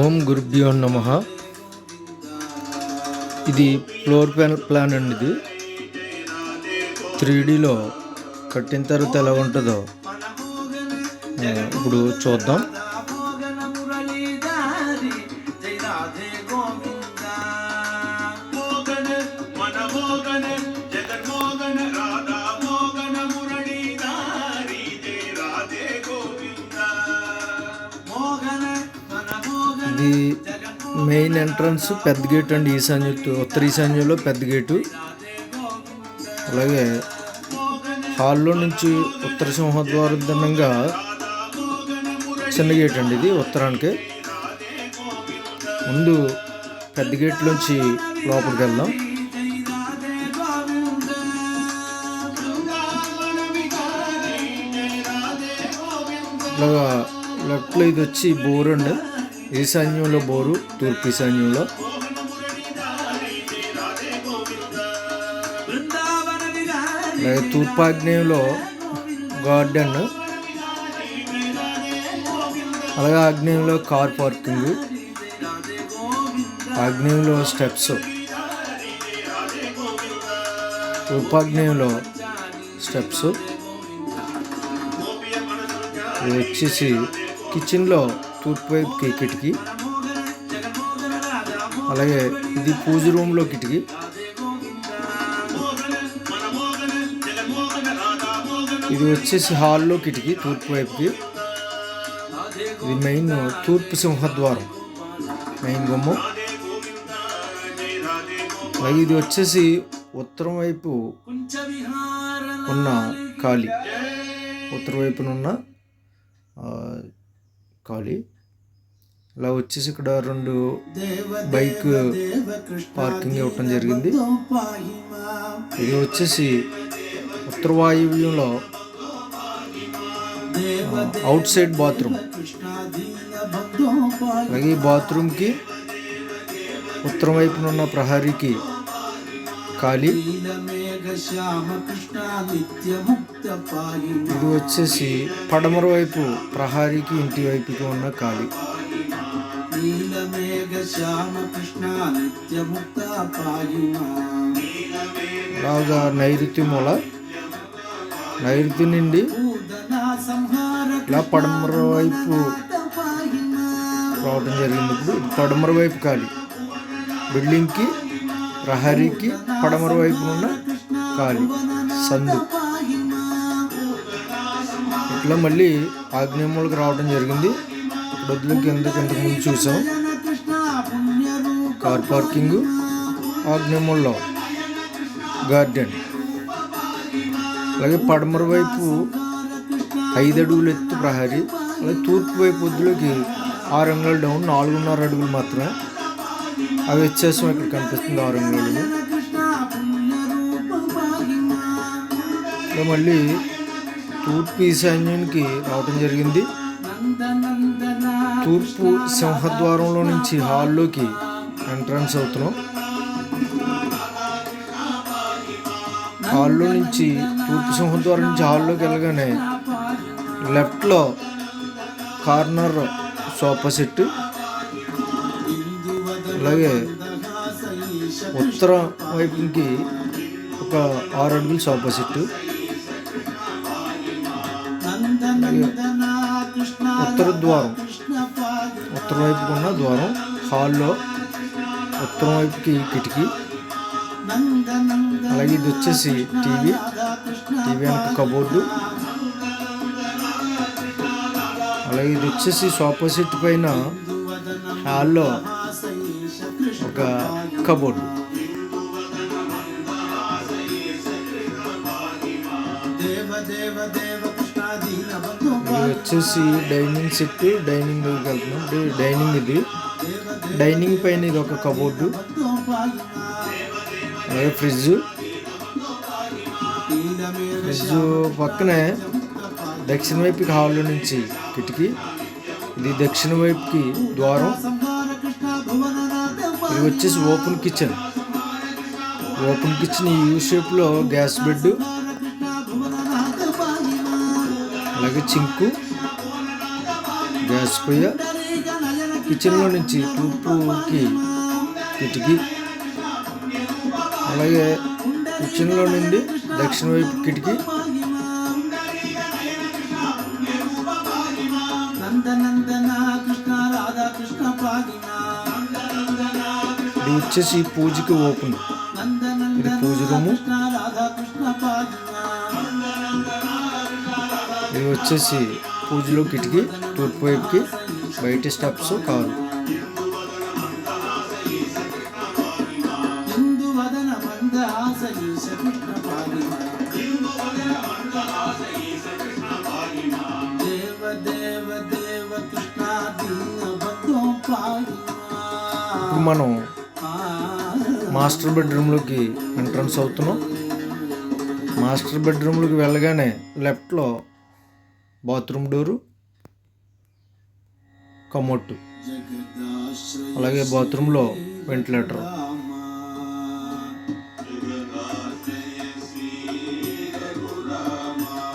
ఓం గురుభ్యో నమ. ఇది ఫ్లోర్ ప్లాన్ ప్లాన్ అండి ఇది. త్రీ డీలో కట్టిన తర్వాత ఎలా ఉంటుందో ఇప్పుడు చూద్దాం. ఇది మెయిన్ ఎంట్రన్స్ పెద్ద గేట్ అండి ఈశాన్య ఉత్తర ఈశాన్యంలో పెద్ద గేటు. అలాగే హాల్లో నుంచి ఉత్తర సింహద్వారం దండంగా చిన్న గేట్ అండి ఇది ఉత్తరానికి. ముందు పెద్ద గేట్ నుంచి లోపలికి వెళ్దాం. ఇలాగా లెఫ్ట్లో ఇది వచ్చి బోర్ అండి. ఈశాన్యంలో బోరు తూర్పు ఈశాన్యంలో తూర్పాగ్నేయంలో అలాగే గార్డెన్ అలాగే ఆగ్నేయంలో కార్ పార్కింగ్ ఆగ్నేయంలో స్టెప్స్ తూర్పాగ్నేయంలో స్టెప్స్. ఇది వచ్చేసి కిచెన్లో తూర్పు వైపుకి కిటికీ. అలాగే ఇది పూజ రూమ్లో కిటికీ. ఇది వచ్చేసి హాల్లో కిటికీ తూర్పు వైపుకి. ఇది మెయిన్ తూర్పు సింహద్వారం. మెయిన్ గుమ్మం. అలాగే ఇది వచ్చేసి ఉత్తరం వైపు ఉన్న ఖాళీ. ఉత్తరం వైపున ఉన్న ఖాళీ. ఇలా వచ్చేసి ఇక్కడ రెండు బైక్ పార్కింగ్ ఇవ్వటం జరిగింది. ఇది వచ్చేసి ఉత్తర వాయువ్యంలో అవుట్ సైడ్ బాత్రూమ్. అలాగే ఈ బాత్రూమ్కి ఉత్తరం వైపున ఉన్న ప్రహరీకి ఖాళీ. ఇది వచ్చేసి పడమర వైపు ప్రహారీకి ఇంటి వైపుకి ఉన్న ఖాళీ. అలాగా నైరుతి మూల నైరుతి నుండి ఇలా పడమర వైపు రావడం జరిగింది ఇప్పుడు పడమర వైపు ఖాళీ. బిల్డింగ్కి ప్రహరీకి పడమర వైపు ఉన్న ఖాళీ. సందు. ఇట్లా మళ్ళీ ఆగ్నేయములకు రావడం జరిగింది. ఇక్కడ వదిలి కిందకి ఇంతకు ముందు చూసాం. కార్ పార్కింగ్ ఆగ్నేయముల్లో గార్డెన్. అలాగే పడమర వైపు ఐదు అడుగులు ఎత్తు ప్రహరీ అలాగే తూర్పు వైపు వద్దులోకి ఆరు అంగుళాలు డౌన్ నాలుగున్నర అడుగులు మాత్రమే. అవి వ్యత్యాసం ఇక్కడ కనిపిస్తుంది ఆరు అంగుళాలు. ఇలా మళ్ళీ తూర్పు ఈశాన్యానికి రావడం జరిగింది. తూర్పు సింహద్వారంలో నుంచి హాల్లోకి ఎంట్రన్స్ అవుతున్నాం. హాల్లో నుంచి తూర్పు సింహద్వారం నుంచి హాల్లోకి వెళ్ళగానే లెఫ్ట్లో కార్నర్ సోఫా సెట్ అలాగే ఉత్తర వైపుకి ఒక ఆరు అడుగులు సోఫా సెట్ ఉత్తర ద్వారం ఉత్తర వైపుకున్న ద్వారం హాల్లో ఉత్తరం వైపుకి కిటికీ. అలాగే ఇది వచ్చేసి టీవీ. టీవీ వెనక కబోర్డు. అలాగే ఇది వచ్చేసి సోఫా సెట్ పైన హాల్లో ఒక కబోర్డు. దేవ దేవ దేవ ఇది వచ్చేసి డైనింగ్ సెట్ డైనింగ్ వెళ్తున్నాం డైనింగ్ ఇది. డైనింగ్ పైన ఇది ఒక కబోర్డు అలాగే ఫ్రిడ్జ్. ఫ్రిడ్జ్ పక్కనే దక్షిణ వైపుకి హాల్లో నుంచి కిటికీ ఇది దక్షిణ వైపుకి ద్వారం. ఇది వచ్చేసి ఓపెన్ కిచెన్. ఓపెన్ కిచెన్ ఈ యూ షేప్లో గ్యాస్ బెడ్ అలాగే చింకు గ్యాస్ పొయ్య కిచెన్లో నుంచి తూర్పుకి కిటికీ అలాగే కిచెన్లో నుండి దక్షిణ వైపు కిటికీ నందనందన కృష్ణ ఇది వచ్చేసి పూజకి ఓపెన్. ఇది పూజ రూము. ఇవి వచ్చేసి పూజలో కిటికీ తూర్పు వైపుకి బయట స్టెప్స్ కారు ఇప్పుడు మనం మాస్టర్ బెడ్రూమ్లోకి ఎంట్రన్స్ అవుతున్నాం. మాస్టర్ బెడ్రూమ్లోకి వెళ్ళగానే లెఫ్ట్లో బాత్రూమ్ డోరు కమోట్టు. అలాగే బాత్రూంలో వెంటిలేటర్.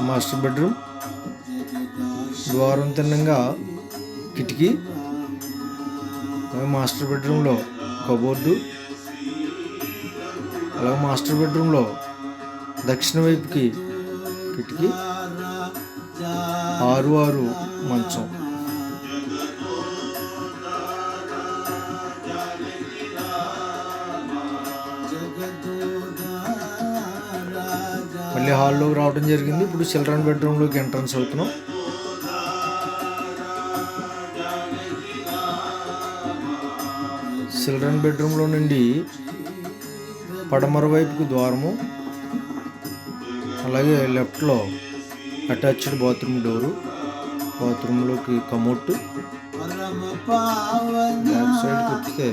Master bedroom. ద్వారం తిన్నంగా కిటికీ. మాస్టర్ బెడ్రూమ్లో కబోర్డు. అలాగే మాస్టర్ బెడ్రూమ్లో దక్షిణ వైపుకి కిటికీ. ఆరు ఆరు మంచం. మళ్ళీ హాల్లోకి రావడం జరిగింది. ఇప్పుడు చిల్డ్రన్ బెడ్రూమ్లోకి ఎంట్రన్స్ అవుతున్నాం చిల్డ్రన్ బెడ్రూమ్లో నుండి పడమర వైపుకు ద్వారము అలాగే లెఫ్ట్లో అటాచ్డ్ బాత్రూమ్ డోరు బాత్రూంలోకి లోకి పరమ బ్యాక్ సైడ్కి వస్తే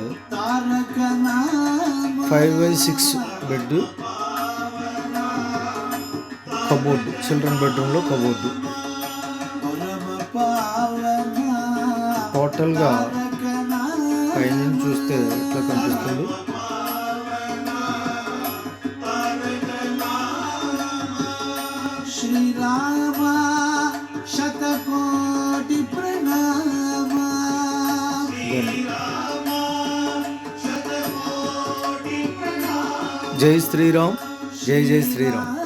five by six bed cupboard children బెడ్రూమ్లో కబోర్డు. టోటల్గా పైన పైనుంచి చూస్తే ఎట్లా కనిపిస్తుంది? శ్రీరామ శతకోటి ప్రణామ. జై శ్రీరామ్ జై జై శ్రీరామ్.